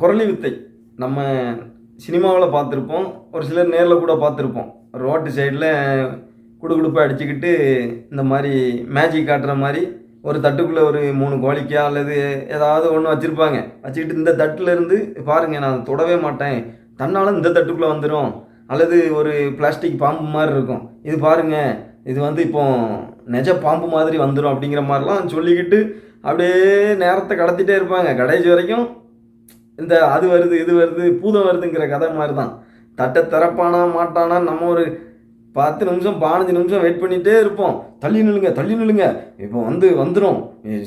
குரலி வித்தை நம்ம சினிமாவில் பார்த்துருப்போம். ஒரு சிலர் நேரில் கூட பார்த்துருப்போம். ரோட்டு சைடில் குடுகுடுப்பாக அடிச்சுக்கிட்டு இந்த மாதிரி மேஜிக் காட்டுற மாதிரி ஒரு தட்டுக்குள்ளே ஒரு மூணு கோழிக்கா அல்லது ஏதாவது ஒன்று வச்சுருப்பாங்க. வச்சுக்கிட்டு இந்த தட்டுல இருந்து பாருங்கள் நான் தொடவே மாட்டேன். தன்னால் இந்த தட்டுக்குள்ளே வந்துடும் அல்லது ஒரு பிளாஸ்டிக் பாம்பு மாதிரி இருக்கும். இது பாருங்கள் இது வந்து இப்போ நெஜ பாம்பு மாதிரி வந்துடும் அப்படிங்கிற மாதிரிலாம் சொல்லிக்கிட்டு அப்படியே நேரத்தை கடத்திட்டே இருப்பாங்க. கடைசி வரைக்கும் இந்த அது வருது இது வருது பூதம் வருதுங்கிற கதை மாதிரி தான் தட்டை திறப்பானா மாட்டானா நம்ம ஒரு பத்து நிமிஷம் பதினஞ்சு நிமிஷம் வெயிட் பண்ணிகிட்டே இருப்போம். தள்ளி நில்லுங்க தள்ளி நில்லுங்க. இப்போ வந்து வந்துடும்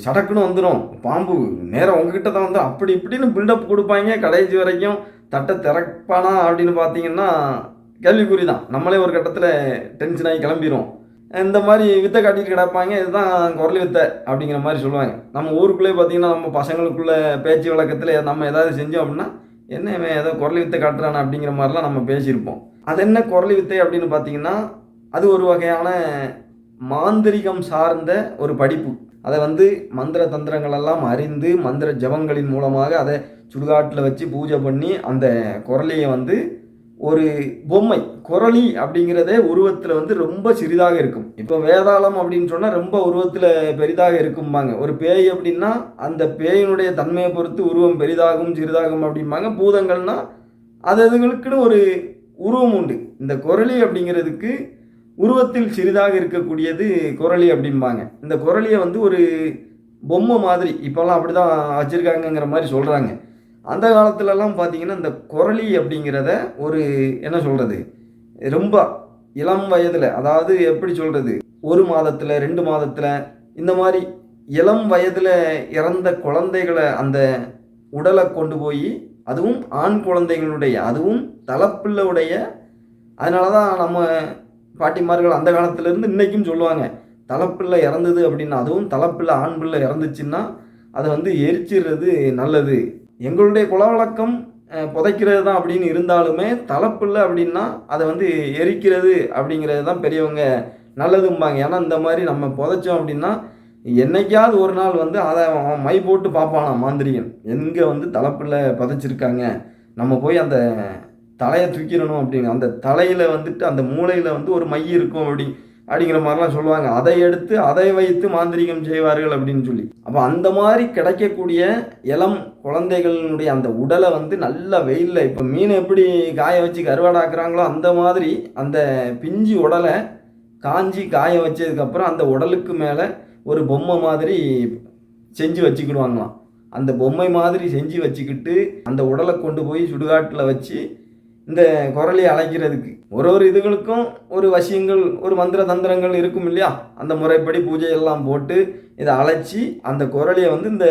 சடக்குன்னு வந்துடும் பாம்பு நேரம் உங்ககிட்ட தான் வந்து அப்படி இப்படின்னு பில்டப் கொடுப்பாங்க கடைசி வரைக்கும். தட்டை திறப்பானா அப்படின்னு பார்த்தீங்கன்னா கேள்விக்குறி தான் நம்மளே ஒரு கட்டத்தில் டென்ஷன் ஆகி கிளம்பிடும் இந்த மாதிரி வித்தை காட்டிட்டு கிடப்பாங்க இதுதான் குரல் வித்தை அப்படிங்கிற மாதிரி சொல்லுவாங்க. நம்ம ஊருக்குள்ளே பார்த்தீங்கன்னா நம்ம பசங்களுக்குள்ள பேச்சு வழக்கத்தில் நம்ம ஏதாவது செஞ்சோம் அப்படின்னா என்ன இவன் ஏதோ குரல் வித்தை காட்டுறானு அப்படிங்கிற மாதிரிலாம் நம்ம பேசியிருப்போம். அது என்ன குரல் வித்தை அப்படின்னு பார்த்தீங்கன்னா அது ஒரு வகையான மாந்திரிகம் சார்ந்த ஒரு படிப்பு. அதை வந்து மந்திர தந்திரங்களெல்லாம் அறிந்து மந்திர ஜபங்களின் மூலமாக அதை சுடுகாட்டில் வச்சு பூஜை பண்ணி அந்த குரலையை வந்து ஒரு பொம்மை குரளி அப்படிங்கிறதே உருவத்தில் வந்து ரொம்ப சிறிதாக இருக்கும். இப்போ வேதாளம் அப்படின்னு சொன்னால் ரொம்ப உருவத்தில் பெரிதாக இருக்கும்பாங்க. ஒரு பேய் அப்படின்னா அந்த பேயினுடைய தன்மையை பொறுத்து உருவம் பெரிதாகும் சிறிதாகும் அப்படிம்பாங்க. பூதங்கள்னா அது அதுங்களுக்குன்னு ஒரு உருவம் உண்டு. இந்த குரளி அப்படிங்கிறதுக்கு உருவத்தில் சிறிதாக இருக்கக்கூடியது குரளி அப்படிம்பாங்க. இந்த குரளியை வந்து ஒரு பொம்மை மாதிரி இப்போல்லாம் அப்படி தான் வச்சுருக்காங்கங்கிற மாதிரி சொல்கிறாங்க அந்த காலத்துலலாம் பார்த்தீங்கன்னா இந்த குரளி அப்படிங்கிறத ஒரு என்ன சொல்கிறது ரொம்ப இளம் வயதில் அதாவது எப்படி சொல்கிறது ஒரு மாதத்தில் ரெண்டு மாதத்தில் இந்த மாதிரி இளம் வயதில் இறந்த குழந்தைகளை அந்த உடலை கொண்டு போய் அதுவும் ஆண் குழந்தைகளுடைய அதுவும் தலைப்பிள்ளையுடைய அதனால தான் நம்ம பாட்டிமார்கள் அந்த காலத்துலேருந்து இன்றைக்கும் சொல்லுவாங்க தலைப்பிள்ளை இறந்தது அப்படின்னா அதுவும் தலைப்பிள்ளை ஆண் பிள்ளை இறந்துச்சுன்னா அதை வந்து எரிச்சிடுறது நல்லது. எங்களுடைய குலவழக்கம் புதைக்கிறது தான் அப்படின்னு இருந்தாலுமே தலைப்பில்லை அப்படின்னா அதை வந்து எரிக்கிறது அப்படிங்கிறது தான் பெரியவங்க நல்லதும்பாங்க. ஏன்னா இந்த மாதிரி நம்ம புதைச்சோம் அப்படின்னா என்னைக்காவது ஒரு நாள் வந்து அதை அவன் மை போட்டு பார்ப்பானா மாந்திரிகன். எங்கே வந்து தலைப்பில் புதைச்சிருக்காங்க? நம்ம போய் அந்த தலையை தூக்கிடணும் அப்படின்னு. அந்த தலையில் வந்துட்டு அந்த மூளையில் வந்து ஒரு மை இருக்கும் அப்படி. அப்படிங்கிற மாதிரிலாம் சொல்லுவாங்க. அதை எடுத்து அதை வைத்து மாந்திரிகம் செய்வார்கள் அப்படின்னு சொல்லி. அப்போ அந்த மாதிரி கிடைக்கக்கூடிய இளம் குழந்தைகளினுடைய அந்த உடலை வந்து நல்ல வெயிலில் இப்போ மீன் எப்படி காய வச்சு கருவாடாக்குறாங்களோ அந்த மாதிரி அந்த பிஞ்சு உடலை காஞ்சி காய வச்சதுக்கப்புறம் அந்த உடலுக்கு மேலே ஒரு பொம்மை மாதிரி செஞ்சு வச்சுக்கிடுவாங்களாம். அந்த பொம்மை மாதிரி செஞ்சு வச்சுக்கிட்டு அந்த உடலை கொண்டு போய் சுடுகாட்டில் வச்சு இந்த குரலை அழைக்கிறதுக்கு. ஒரு ஒரு இதுகளுக்கும் ஒரு வசியங்கள் ஒரு மந்திர தந்திரங்கள் இருக்கும் இல்லையா? அந்த முறைப்படி பூஜை எல்லாம் போட்டு இதை அழைச்சி அந்த குரலையை வந்து இந்த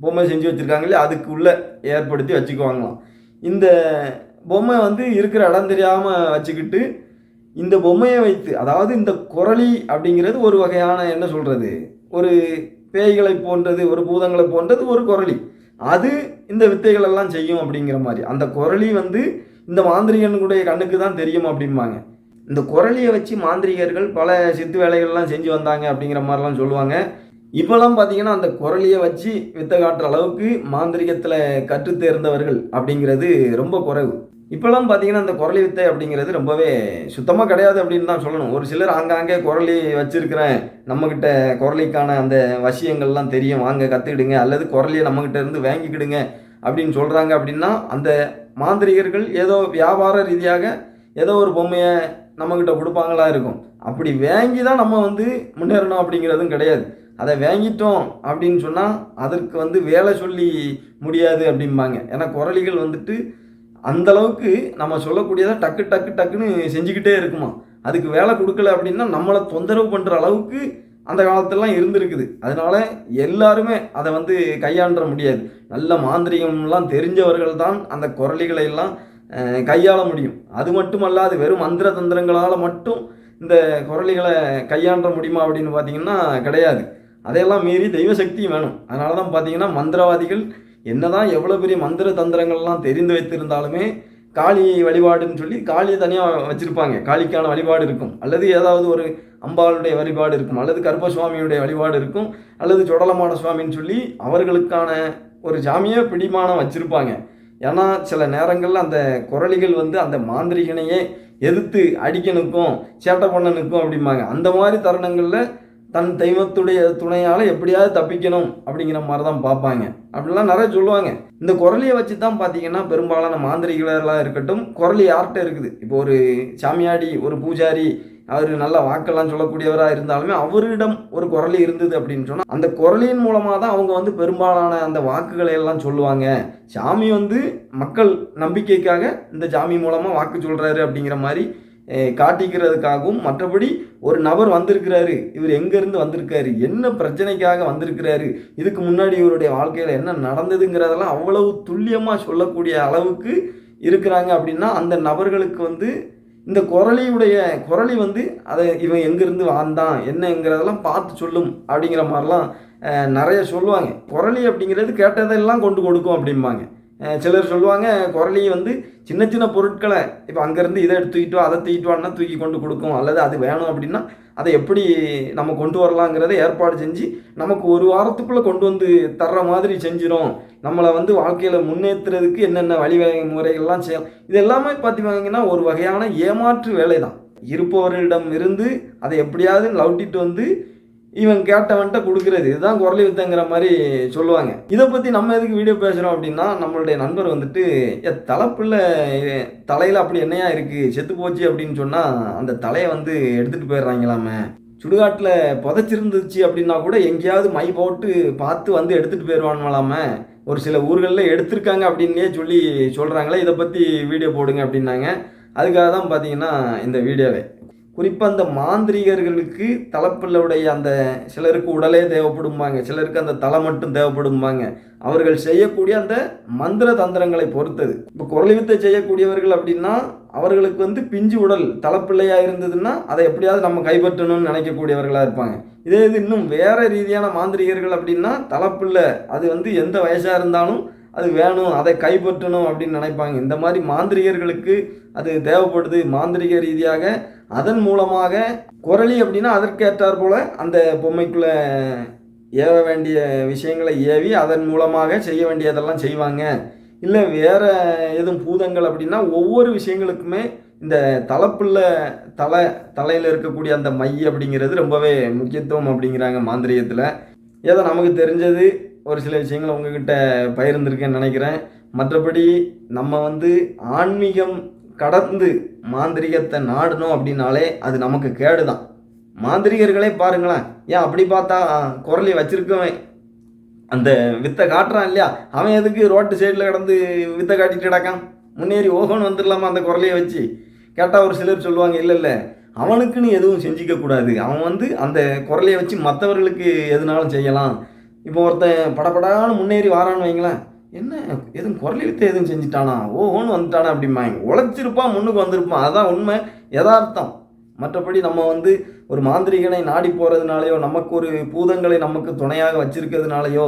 பொம்மை செஞ்சு வச்சுருக்காங்க இல்லையா? அதுக்கு உள்ளே ஏற்படுத்தி வச்சுக்குவாங்களாம். இந்த பொம்மை வந்து இருக்கிற இடம் தெரியாமல் வச்சுக்கிட்டு இந்த பொம்மையை வைத்து அதாவது இந்த குரளி அப்படிங்கிறது ஒரு வகையான என்ன சொல்கிறது ஒரு பேய்களை போன்றது ஒரு பூதங்களை போன்றது ஒரு குரளி அது இந்த வித்தைகளெல்லாம் செய்யும் அப்படிங்கிற மாதிரி. அந்த குரளி வந்து இந்த மாந்திரிகனுடைய கண்ணுக்கு தான் தெரியும் அப்படிம்பாங்க. இந்த குரலியை வச்சு மாந்திரிகர்கள் பல சித்து வேலைகள்லாம் செஞ்சு வந்தாங்க அப்படிங்கிற மாதிரிலாம் சொல்லுவாங்க. இப்போலாம் பார்த்தீங்கன்னா அந்த குரலியை வச்சு வித்தை காட்டுற அளவுக்கு மாந்திரிகத்தில் கற்றுத் தேர்ந்தவர்கள் அப்படிங்கிறது ரொம்ப குறைவு. இப்போலாம் பார்த்தீங்கன்னா அந்த குரலி வித்தை அப்படிங்கிறது ரொம்பவே சுத்தமாக கிடையாது அப்படின்னு தான் சொல்லணும். ஒரு சிலர் ஆங்காங்கே குரலி வச்சுருக்கிறேன் நம்மக்கிட்ட குரலிக்கான அந்த வசியங்கள்லாம் தெரியும். வாங்க கற்றுக்கிடுங்க அல்லது குரலியை நம்மக்கிட்ட இருந்து வாங்கிக்கிடுங்க அப்படின்னு சொல்கிறாங்க அப்படின்னா அந்த மாந்திரிகர்கள் ஏதோ வியாபார ரீதியாக ஏதோ ஒரு பொம்மையை நம்மக்கிட்ட கொடுப்பாங்களா இருக்கும். அப்படி வாங்கி தான் நம்ம வந்து முன்னேறணும் அப்படிங்கிறதும் கிடையாது. அதை வாங்கிட்டோம் அப்படின்னு சொன்னால் அதற்கு வந்து வேலை சொல்லி முடியாது அப்படிம்பாங்க. ஏன்னா குரலிகள் வந்துட்டு அந்த அளவுக்கு நம்ம சொல்லக்கூடியதை டக்கு டக்கு டக்குன்னு செஞ்சுக்கிட்டே இருக்குமா. அதுக்கு வேலை கொடுக்கல அப்படின்னா நம்மளை தொந்தரவு பண்ணுற அளவுக்கு அந்த காலத்துலலாம் இருந்திருக்குது. அதனால எல்லாருமே அதை வந்து கையாண்ட முடியாது. நல்ல மாந்திரிகம்லாம் தெரிஞ்சவர்கள் தான் அந்த குரலிகளை எல்லாம் கையாள முடியும். அது மட்டும் அல்லாது வெறும் மந்திர தந்திரங்களால் மட்டும் இந்த குரலிகளை கையாண்ட முடியுமா அப்படின்னு பார்த்தீங்கன்னா கிடையாது. அதையெல்லாம் மீறி தெய்வ சக்தியும் வேணும். அதனால தான் பார்த்தீங்கன்னா மந்திரவாதிகள் என்னதான் எவ்வளோ பெரிய மந்திர தந்திரங்கள்லாம் தெரிந்து வைத்திருந்தாலுமே காளி வழிபாடுன்னு சொல்லி காளியை தனியாக வச்சுருப்பாங்க. காளிக்கான வழிபாடு இருக்கும். அல்லது ஏதாவது ஒரு அம்பாளுடைய வழிபாடு இருக்கும். அல்லது கருப்பசுவாமியுடைய வழிபாடு இருக்கும். அல்லது சுடலமான சுவாமின்னு சொல்லி அவர்களுக்கான ஒரு சாமியே பிடிமானம் வச்சுருப்பாங்க. ஏன்னா சில நேரங்களில் அந்த குரலிகள் வந்து அந்த மாந்திரிகனையே எதிர்த்து அடிக்க நிற்கும் சேட்டை பண்ண நிற்கும் அப்படிம்பாங்க. அந்த மாதிரி தருணங்களில் தன் தெய்வத்துடைய துணையால் எப்படியாவது தப்பிக்கணும் அப்படிங்கிற மாதிரி தான் பார்ப்பாங்க. அப்படிலாம் நிறைய சொல்லுவாங்க. இந்த குரலியை வச்சு தான் பார்த்தீங்கன்னா பெரும்பாலான மாந்திரிகளெல்லாம் இருக்கட்டும் குரலி யார்கிட்ட இருக்குது? இப்போ ஒரு சாமியாடி ஒரு பூஜாரி அவர் நல்ல வாக்கெல்லாம் சொல்லக்கூடியவராக இருந்தாலுமே அவரிடம் ஒரு குரலி இருந்தது அப்படின்னு சொன்னால் அந்த குரலின் மூலமாக தான் அவங்க வந்து பெரும்பாலான அந்த வாக்குகளை எல்லாம் சொல்லுவாங்க. சாமி வந்து மக்கள் நம்பிக்கைக்காக இந்த சாமி மூலமாக வாக்கு சொல்கிறாரு அப்படிங்கிற மாதிரி காட்டிக்கிறதுக்காகவும் மற்றபடி ஒரு நபர் வந்திருக்கிறாரு இவர் எங்கேருந்து வந்திருக்காரு என்ன பிரச்சனைக்காக வந்திருக்கிறாரு இதுக்கு முன்னாடி இவருடைய வாழ்க்கையில் என்ன நடந்ததுங்கிறதெல்லாம் அவ்வளவு துல்லியமாக சொல்லக்கூடிய அளவுக்கு இருக்கிறாங்க அப்படின்னா அந்த நபர்களுக்கு வந்து இந்த குரலியுடைய குரலி வந்து அதை இவன் எங்கேருந்து வாழ்ந்தான் என்னங்கிறதெல்லாம் பார்த்து சொல்லும் அப்படிங்கிற மாதிரிலாம் நிறைய சொல்லுவாங்க. குரலி அப்படிங்கிறது கேட்டதெல்லாம் கொண்டு கொடுக்கும் அப்படிம்பாங்க. சிலர் சொல்லுவாங்க குரலி வந்து சின்ன சின்ன பொருட்களை இப்போ அங்கேருந்து இதை எடுத்து தூக்கிட்டு அதை தூக்கிட்டுவோன்னா தூக்கி கொண்டு கொடுக்கும். அல்லது அது வேணும் அப்படின்னா அதை எப்படி நம்ம கொண்டு வரலாங்கிறத ஏற்பாடு செஞ்சு நமக்கு ஒரு வாரத்துக்குள்ளே கொண்டு வந்து தர்ற மாதிரி செஞ்சிடும் நம்மளை வந்து வாழ்க்கையில் முன்னேற்றுறதுக்கு என்னென்ன வழிவகை முறைகள்லாம் செய்யலாம். இது எல்லாமே பார்த்தீங்கன்னா ஒரு வகையான ஏமாற்று வேலை தான் இருப்பவர்களிடம் இருந்து அதை எப்படியாவது லவுட்டிட்டு வந்து இவன் கேட்டவன்ட்ட கொடுக்குறது. இதுதான் குரலி வித்தங்கிற மாதிரி சொல்லுவாங்க. இதை பற்றி நம்ம எதுக்கு வீடியோ பேசுகிறோம் அப்படின்னா நம்மளுடைய நண்பர் வந்துட்டு "ஏ, தலைப்புள்ள தலையில் அப்படி என்னையா இருக்குது செத்து போச்சு அப்படின்னு சொன்னால் அந்த தலையை வந்து எடுத்துகிட்டு போயிடுறாங்களாமே. சுடுகாட்டில் புதைச்சிருந்துச்சு அப்படின்னா கூட எங்கேயாவது மை போட்டு பார்த்து வந்து எடுத்துகிட்டு போயிடுவானுங்களாமே ஒரு சில ஊர்களில் எடுத்திருக்காங்க அப்படின்னே சொல்லி சொல்கிறாங்களே இதை பற்றி வீடியோ போடுங்க அப்படின்னாங்க. அதுக்காக தான் பார்த்தீங்கன்னா இந்த வீடியோவே குறிப்பாக அந்த மாந்திரிகர்களுக்கு தலைப்பிள்ளுடைய அந்த சிலருக்கு உடலே தேவைப்படும்பாங்க சிலருக்கு அந்த தலை மட்டும் தேவைப்படும்பாங்க அவர்கள் செய்யக்கூடிய அந்த மந்திர தந்திரங்களை பொறுத்தது. இப்போ குரல் வித்தை செய்யக்கூடியவர்கள் அப்படின்னா அவர்களுக்கு வந்து பிஞ்சு உடல் தலைப்பிள்ளையாக இருந்ததுன்னா அதை எப்படியாவது நம்ம கைப்பற்றணும்னு நினைக்கக்கூடியவர்களாக இருப்பாங்க. இதே இது இன்னும் வேறு ரீதியான மாந்திரிகர்கள் அப்படின்னா தலைப்பிள்ளை அது வந்து எந்த வயசாக இருந்தாலும் அது வேணும் அதை கைப்பற்றணும் அப்படின்னு நினைப்பாங்க. இந்த மாதிரி மாந்திரிகர்களுக்கு அது தேவைப்படுது. மாந்திரிக ரீதியாக அதன் மூலமாக குரளி அப்படின்னா அதற்கேற்றார் போல அந்த பொம்மைக்குள்ளே ஏவ வேண்டிய விஷயங்களை ஏவி அதன் மூலமாக செய்ய வேண்டியதெல்லாம் செய்வாங்க. இல்லை வேறு எதுவும் பூதங்கள் அப்படின்னா ஒவ்வொரு விஷயங்களுக்குமே இந்த தலைப்புள்ள தலை தலையில் இருக்கக்கூடிய அந்த மை அப்படிங்கிறது ரொம்பவே முக்கியத்துவம் அப்படிங்கிறாங்க மாந்திரியத்தில் ஏதோ நமக்கு தெரிஞ்சது ஒரு சில விஷயங்களை உங்ககிட்ட பகிர்ந்துருக்கேன்னு நினைக்கிறேன். மற்றபடி நம்ம வந்து ஆன்மீகம் கடந்து மாந்திரிகத்தை நாடணும் அப்படின்னாலே அது நமக்கு கேடு தான் மாந்திரிகர்களே பாருங்களேன் ஏன் அப்படி பார்த்தா குரலி வச்சிருக்கவன். அந்த வித்தை காட்டுறான் இல்லையா? அவன் எதுக்கு ரோட்டு சைடில் கிடந்து வித்தை காட்டிட்டு கிடக்கான்? முன்னேறி ஓகோன்னு வந்துடலாமா அந்த குரலையை வச்சு? கேட்டால் ஒரு சிலர் சொல்லுவாங்க இல்லை இல்லை அவனுக்குன்னு எதுவும் செஞ்சிக்க கூடாது. அவன் வந்து அந்த குரலையை வச்சு மற்றவர்களுக்கு எதுனாலும் செய்யலாம். இப்போ ஒருத்தன் படபடான்னு முன்னேறி வாரான்னு வைங்களேன் என்ன எதுவும் குரல் எழுத்து எதுவும் செஞ்சுட்டானா? ஓஹோன்னு வந்துட்டானா அப்படிம்பாங்க. உழைச்சிருப்பான் முன்னுக்கு வந்திருப்பான். அதுதான் உண்மை. யதார்த்தம். மற்றபடி நம்ம வந்து ஒரு மாந்திரிகனை நாடி போகிறதுனாலையோ நமக்கு ஒரு பூதங்களை நமக்கு துணையாக வச்சிருக்கிறதுனாலையோ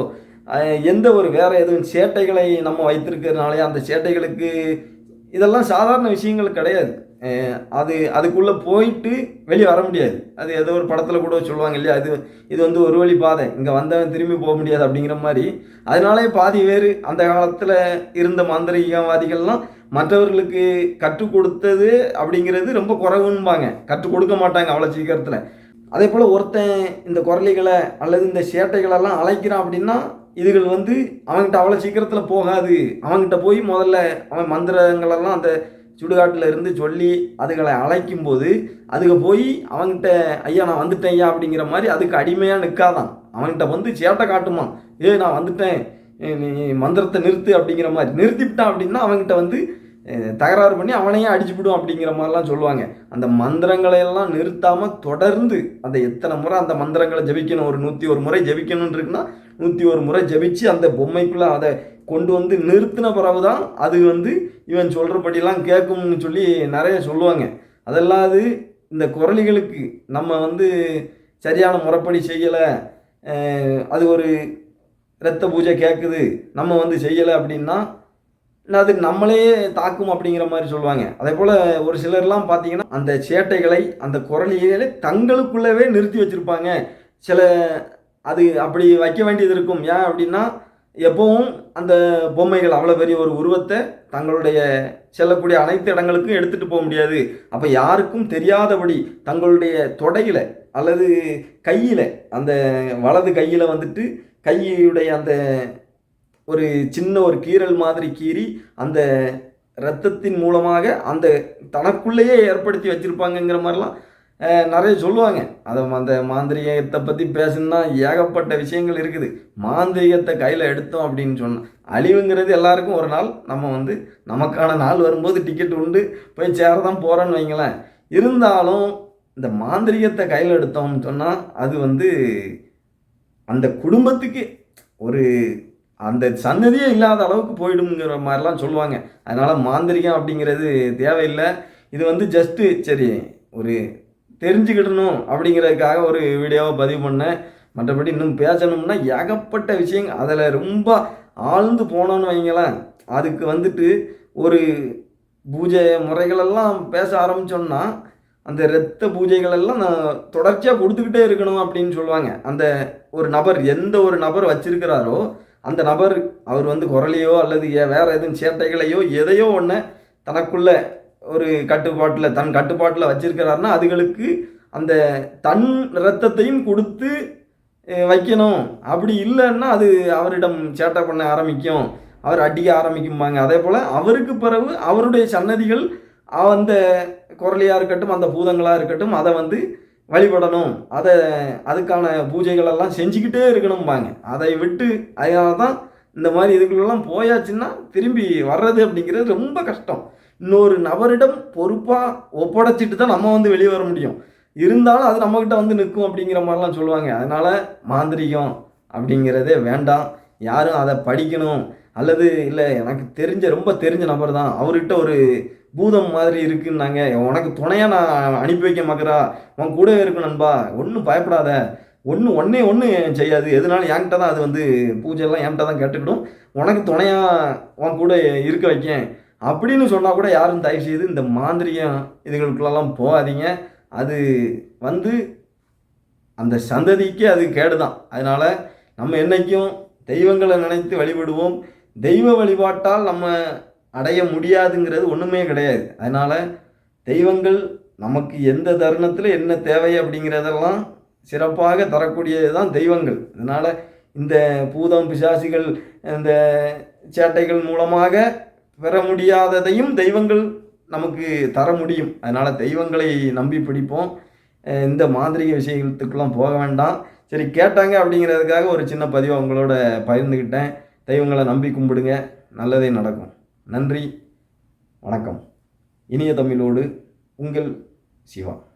எந்த ஒரு வேற எதுவும் சேட்டைகளை நம்ம வைத்திருக்கிறதுனாலையோ அந்த சேட்டைகளுக்கு இதெல்லாம் சாதாரண விஷயங்கள் கிடையாது. அது அதுக்குள்ளே போயிட்டு வெளியே வர முடியாது. அது ஏதோ ஒரு படத்தில் கூட சொல்லுவாங்க இல்லையா? அது இது வந்து ஒரு வழி பாதை. இங்கே வந்தவன் திரும்பி போக முடியாது அப்படிங்கிற மாதிரி. அதனாலே பாதி பேர் அந்த காலத்தில் இருந்த மாந்திரிகவாதிகள்லாம் மற்றவர்களுக்கு கற்றுக் கொடுத்தது அப்படிங்கிறது ரொம்ப குறைவுன்பாங்க. கற்றுக் கொடுக்க மாட்டாங்க அவ்வளோ சீக்கிரத்தில். அதே போல் ஒருத்தன் இந்த குரலிகளை அல்லது இந்த சேட்டைகளெல்லாம் அழைக்கிறான் அப்படின்னா இதுகள் வந்து அவன்கிட்ட அவ்வளோ சீக்கிரத்தில் போகாது. அவன்கிட்ட போய் முதல்ல அவன் மந்திரங்களெல்லாம் அந்த சுடுகாட்டில் இருந்து சொல்லி அதுகளை அழைக்கும் போது போய் அவன்கிட்ட ஐயா நான் வந்துட்டேன் ஐயா அப்படிங்கிற மாதிரி அதுக்கு அடிமையாக நிற்காதான் அவன்கிட்ட வந்து சேட்டை காட்டுமா ஏ நான் வந்துட்டேன். நீ மந்திரத்தை நிறுத்து அப்படிங்கிற மாதிரி. நிறுத்திவிட்டான் அப்படின்னா அவன்கிட்ட வந்து தகராறு பண்ணி அவனையே அடிச்சுவிடும் அப்படிங்கிற மாதிரிலாம் சொல்லுவாங்க. அந்த மந்திரங்களை எல்லாம் நிறுத்தாமல் தொடர்ந்து அந்த எத்தனை முறை அந்த மந்திரங்களை ஜெபிக்கணும்? ஒரு நூற்றி ஒரு முறை ஜபிக்கணும்னு இருக்குன்னா நூற்றி ஒரு முறை ஜபிச்சு அந்த பொம்மைக்குள்ளே அதை கொண்டு வந்து நிறுத்தின பிறகு தான் அது வந்து இவன் சொல்கிறபடிலாம் கேட்கும்னு சொல்லி நிறைய சொல்லுவாங்க. அதெல்லாது இந்த குரலிகளுக்கு நம்ம வந்து சரியான முறைப்படி செய்யலை. அது ஒரு இரத்த பூஜை கேட்குது. நம்ம வந்து செய்யலை அப்படின்னா அது நம்மளே தாக்கும் அப்படிங்கிற மாதிரி சொல்லுவாங்க. அதே போல் ஒரு சிலர்லாம் பார்த்தீங்கன்னா அந்த சேட்டைகளை அந்த குரலிகளை தங்களுக்குள்ளவே நிறுத்தி வச்சுருப்பாங்க. சில அது அப்படி வைக்க வேண்டியது இருக்கும். ஏன் அப்படின்னா எப்பவும் அந்த பொம்மைகள் அவ்வளோ பெரிய ஒரு உருவத்தை தங்களுடைய செல்லக்கூடிய அனைத்து இடங்களுக்கும் எடுத்துகிட்டு போக முடியாது. அப்போ யாருக்கும் தெரியாதபடி தங்களுடைய தொடையில் அல்லது கையில் அந்த வலது கையில் வந்துட்டு கையுடைய அந்த ஒரு சின்ன ஒரு கீறல் மாதிரி கீறி அந்த இரத்தத்தின் மூலமாக அந்த தனக்குள்ளேயே ஏற்படுத்தி வச்சுருப்பாங்கங்கிற மாதிரிலாம் நிறைய சொல்லுவாங்க. அதை அந்த மாந்திரிகத்தை பற்றி பேசணுன்னா ஏகப்பட்ட விஷயங்கள் இருக்குது. மாந்திரிகத்தை கையில் எடுத்தோம் அப்படின்னு சொன்னால் அழிவுங்கிறது எல்லாருக்கும் ஒரு நாள் நம்ம வந்து நமக்கான நாள் வரும்போது டிக்கெட் உண்டு போய் சேர தான் போகிறோன்னு வைங்களேன். இருந்தாலும் இந்த மாந்திரிகத்தை கையில் எடுத்தோம்னு சொன்னால் அது வந்து அந்த குடும்பத்துக்கு ஒரு அந்த சன்னதியே இல்லாத அளவுக்கு போயிடுங்கிற மாதிரிலாம் சொல்லுவாங்க. அதனால் மாந்திரிகம் அப்படிங்கிறது தேவையில்லை. இது வந்து ஜஸ்ட்டு சரி ஒரு தெரிஞ்சுக்கிடணும் அப்படிங்கிறதுக்காக ஒரு வீடியோவை பதிவு பண்ணேன். மற்றபடி இன்னும் பேசணும்னா ஏகப்பட்ட விஷயங்கள். அதில் ரொம்ப ஆழ்ந்து போனோன்னு வைங்களேன். அதுக்கு வந்துட்டு ஒரு பூஜை முறைகளெல்லாம் பேச ஆரம்பித்தோம்னா அந்த இரத்த பூஜைகள் எல்லாம் நான் தொடர்ச்சியாக கொடுத்துக்கிட்டே இருக்கணும் அப்படின்னு சொல்லுவாங்க. அந்த ஒரு நபர் எந்த ஒரு நபர் வச்சுருக்கிறாரோ அந்த நபர் அவர் வந்து குரலையோ அல்லது வேறு எதுவும் சேட்டைகளையோ எதையோ ஒன்று தனக்குள்ள ஒரு கட்டுப்பாட்டில் தன் கட்டுப்பாட்டில் வச்சிருக்கிறாருன்னா அதுகளுக்கு அந்த தன் இரத்தத்தையும் கொடுத்து வைக்கணும். அப்படி இல்லைன்னா அது அவரிடம் சேட்டை பண்ண ஆரம்பிக்கும். அவர் அடிக்க ஆரம்பிக்கும்பாங்க. அதே போல் அவருக்கு பிறகு அவருடைய சன்னதிகள் அந்த குரலியாக இருக்கட்டும் அந்த பூதங்களாக இருக்கட்டும் அதை வந்து வழிபடணும். அதை அதுக்கான பூஜைகளெல்லாம் செஞ்சுக்கிட்டே இருக்கணும்பாங்க. அதை விட்டு அதனால தான் இந்த மாதிரி இதுக்குள்ளெல்லாம் போயாச்சுன்னா திரும்பி வர்றது அப்படிங்கிறது ரொம்ப கஷ்டம். இன்னொரு நபரிடம் பொறுப்பாக ஒப்படைச்சிட்டு தான் நம்ம வந்து வெளியே வர முடியும். இருந்தாலும் அது நம்மக்கிட்ட வந்து நிற்கும் அப்படிங்கிற மாதிரிலாம் சொல்லுவாங்க. அதனால் மாந்திரிகம் அப்படிங்கிறதே வேண்டாம். யாரும் அதை படிக்கணும். அல்லது இல்லை எனக்கு தெரிஞ்ச ரொம்ப தெரிஞ்ச நபர் தான். அவர்கிட்ட ஒரு பூதம் மாதிரி இருக்குன்னாங்க. உனக்கு துணையாக நான் அனுப்பி வைக்க மாக்கிறா? உன் கூடவே இருக்கும் நண்பா. ஒன்றும் பயப்படாத. ஒன்று ஒன்றே ஒன்று செய்யாது. எதுனாலும் என்கிட்ட தான் அது வந்து பூஜையெல்லாம் என்கிட்ட தான் கேட்டுக்கிடும். உனக்கு துணையாக உன் கூட இருக்க வைக்கேன். அப்படின்னு சொன்னால் கூட யாரும் தயவு செய்து இந்த மாந்திரிகம் இதுகளுக்குள்ளெல்லாம் போகாதீங்க. அது வந்து அந்த சந்ததிக்கே அது கேடு தான் அதனால் நம்ம என்னைக்கும் தெய்வங்களை நினைத்து வழிபடுவோம். தெய்வ வழிபாட்டால் நம்ம அடைய முடியாதுங்கிறது ஒன்றுமே கிடையாது. அதனால் தெய்வங்கள் நமக்கு எந்த தருணத்தில் என்ன தேவை அப்படிங்கிறதெல்லாம் சிறப்பாக தரக்கூடியது தான் தெய்வங்கள். அதனால் இந்த பூதம் பிசாசிகள் இந்த சேட்டைகள் மூலமாக பெற முடியாததையும் தெய்வங்கள் நமக்கு தர முடியும். அதனால் தெய்வங்களை நம்பி பிடிப்போம். இந்த மாந்திரிக விஷயத்துக்கெல்லாம் போக வேண்டாம். சரி கேட்டாங்க அப்படிங்கிறதுக்காக ஒரு சின்ன பதிவை உங்களோட பகிர்ந்துக்கிட்டேன் தெய்வங்களை நம்பி கும்பிடுங்க. நல்லதே நடக்கும். நன்றி வணக்கம். இனிய தமிழோடு உங்கள் சிவா.